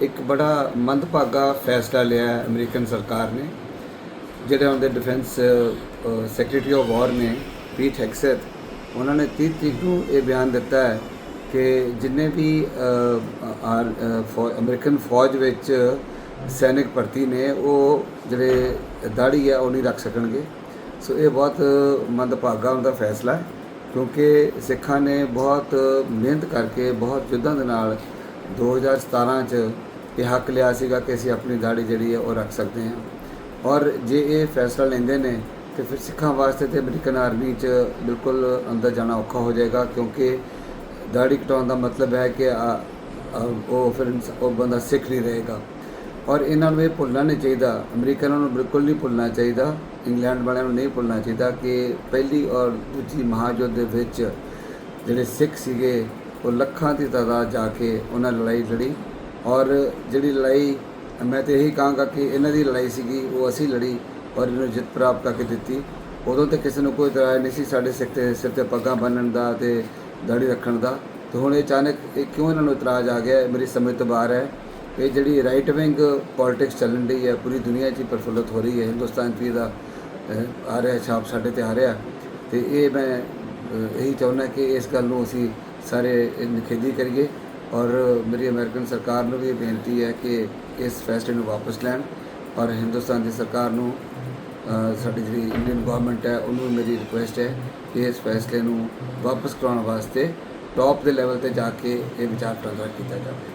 ਇੱਕ ਬੜਾ ਮੰਦਭਾਗਾ ਫੈਸਲਾ ਲਿਆ ਹੈ ਅਮਰੀਕਨ ਸਰਕਾਰ ਨੇ, ਜਿਹੜੇ ਉਹਦੇ ਡਿਫੈਂਸ ਸੈਕਟਰੀ ਆਫ ਵਾਰ ਨੇ ਪੀਟ ਹੈਕਸੈਟ ਉਹਨਾਂ ਨੇ 30 ਤਰੀਕ ਨੂੰ ਇਹ ਬਿਆਨ ਦਿੱਤਾ ਹੈ ਕਿ ਜਿੰਨੇ ਵੀ ਆਰ- ਫੌ- ਅਮਰੀਕਨ ਫੌਜ ਵਿੱਚ ਸੈਨਿਕ ਭਰਤੀ ਨੇ, ਉਹ ਜਿਹੜੇ ਦਾੜੀ ਹੈ ਉਹ ਨਹੀਂ ਰੱਖ ਸਕਣਗੇ। ਸੋ ਇਹ ਬਹੁਤ ਮੰਦਭਾਗਾ ਉਹਦਾ ਫੈਸਲਾ ਹੈ, ਕਿਉਂਕਿ ਸਿੱਖਾਂ ਨੇ ਬਹੁਤ ਮਿਹਨਤ ਕਰਕੇ, ਬਹੁਤ ਯੁੱਧਾਂ ਦੇ ਨਾਲ 2017 ਚ ਇਹ ਹੱਕ ਲਿਆ ਸੀਗਾ ਕਿ ਅਸੀਂ ਆਪਣੀ ਦਾੜੀ ਜਿਹੜੀ ਹੈ ਉਹ ਰੱਖ ਸਕਦੇ ਹਾਂ। ਔਰ ਜੇ ਇਹ ਫੈਸਲਾ ਲੈਂਦੇ ਨੇ, ਤੇ ਫਿਰ ਸਿੱਖਾਂ ਵਾਸਤੇ ਤੇ ਅਮਰੀਕਨ ਆਰਮੀ 'ਚ ਬਿਲਕੁਲ ਅੰਦਰ ਜਾਣਾ ਔਖਾ ਹੋ ਜਾਏਗਾ, ਕਿਉਂਕਿ ਦਾੜੀ ਕਟਾਉਣ ਦਾ ਮਤਲਬ ਹੈ ਕਿ ਉਹ ਫਿਰ ਉਹ ਬੰਦਾ ਸਿੱਖ ਨਹੀਂ ਰਹੇਗਾ। ਔਰ ਇਹਨਾਂ ਨੂੰ ਇਹ ਭੁੱਲਣਾ ਨਹੀਂ ਚਾਹੀਦਾ। ਅਮਰੀਕਨਾਂ ਨੂੰ ਬਿਲਕੁਲ ਨਹੀਂ ਭੁੱਲਣਾ ਚਾਹੀਦਾ। ਇੰਗਲੈਂਡ ਵਾਲਿਆਂ ਨੂੰ ਨਹੀਂ ਭੁੱਲਣਾ ਚਾਹੀਦਾ ਕਿ ਪਹਿਲੀ ਔਰ ਦੂਜੀ ਮਹਾਯੁੱਧ ਦੇ ਵਿੱਚ ਜਿਹੜੇ ਸਿੱਖ ਸੀਗੇ ਉਹ ਲੱਖਾਂ ਦੀ ਤਾਦਾਦ ਜਾ ਕੇ ਉਹਨਾਂ ਲੜਾਈ ਲੜੀ ਔਰ ਜਿਹੜੀ ਲੜਾਈ, ਮੈਂ ਤੇ ਇਹੀ ਕਹਾਂਗਾ ਕਿ ਇਹਨਾਂ ਦੀ ਲੜਾਈ ਸੀਗੀ, ਉਹ ਅਸੀਂ ਲੜੀ ਔਰ ਇਹਨੂੰ ਜਿੱਤ ਪ੍ਰਾਪਤ ਕਰਕੇ ਦਿੱਤੀ। ਉਦੋਂ ਤੇ ਕਿਸੇ ਨੂੰ ਕੋਈ ਇਤਰਾਜ਼ ਨਹੀਂ ਸੀ ਸਾਡੇ ਸਿਰ ਤੇ ਸਿਰ ਤੇ ਪੱਗਾਂ ਬੰਨਣ ਦਾ ਤੇ ਦਾੜੀ ਰੱਖਣ ਦਾ। ਤੇ ਹੁਣ ਇਹ ਅਚਾਨਕ ਇਹ ਕਿਉਂ ਇਹਨਾਂ ਨੂੰ ਇਤਰਾਜ਼ ਆ ਗਿਆ ਮੇਰੀ ਸਮਝ ਤੋਂ ਬਾਹਰ ਹੈ। ਇਹ ਜਿਹੜੀ ਰਾਈਟ ਵਿੰਗ ਪੋਲਿਟਿਕਸ ਚੱਲਣ ਰਹੀ ਹੈ, ਪੂਰੀ ਦੁਨੀਆ 'ਚ ਹੀ ਪ੍ਰਫੁੱਲਤ ਹੋ ਰਹੀ ਹੈ। ਹਿੰਦੁਸਤਾਨ 'ਚ ਵੀ ਇਹਦਾ ਆ ਰਿਹਾ, ਛਾਪ ਸਾਡੇ ਤੇ ਆ ਰਿਹਾ। ਤੇ ਇਹ ਮੈਂ ਇਹੀ ਚਾਹੁੰਦਾ ਕਿ ਇਸ ਗੱਲ ਨੂੰ ਅਸੀਂ ਸਾਰੇ ਨਿਖੇਧੀ ਕਰੀਏ ਔਰ ਮੇਰੀ ਅਮਰੀਕਨ ਸਰਕਾਰ ਨੂੰ ਵੀ ਇਹ ਬੇਨਤੀ ਹੈ ਕਿ ਇਸ ਫੈਸਲੇ ਨੂੰ ਵਾਪਸ ਲੈਣ ਔਰ ਹਿੰਦੁਸਤਾਨ ਦੀ ਸਰਕਾਰ ਨੂੰ ਸਾਡੀ ਜਿਹੜੀ ਇੰਡੀਅਨ ਗਵਰਨਮੈਂਟ ਹੈ, ਉਹਨੂੰ ਮੇਰੀ ਰਿਕੁਐਸਟ ਹੈ ਕਿ ਇਸ ਫੈਸਲੇ ਨੂੰ ਵਾਪਸ ਕਰਾਉਣ ਵਾਸਤੇ ਟੌਪ ਦੇ ਲੈਵਲ ਤੇ ਜਾ ਕੇ ਇਹ ਵਿਚਾਰ ਵਟਾਂਦਰਾ ਕੀਤਾ ਜਾਵੇ।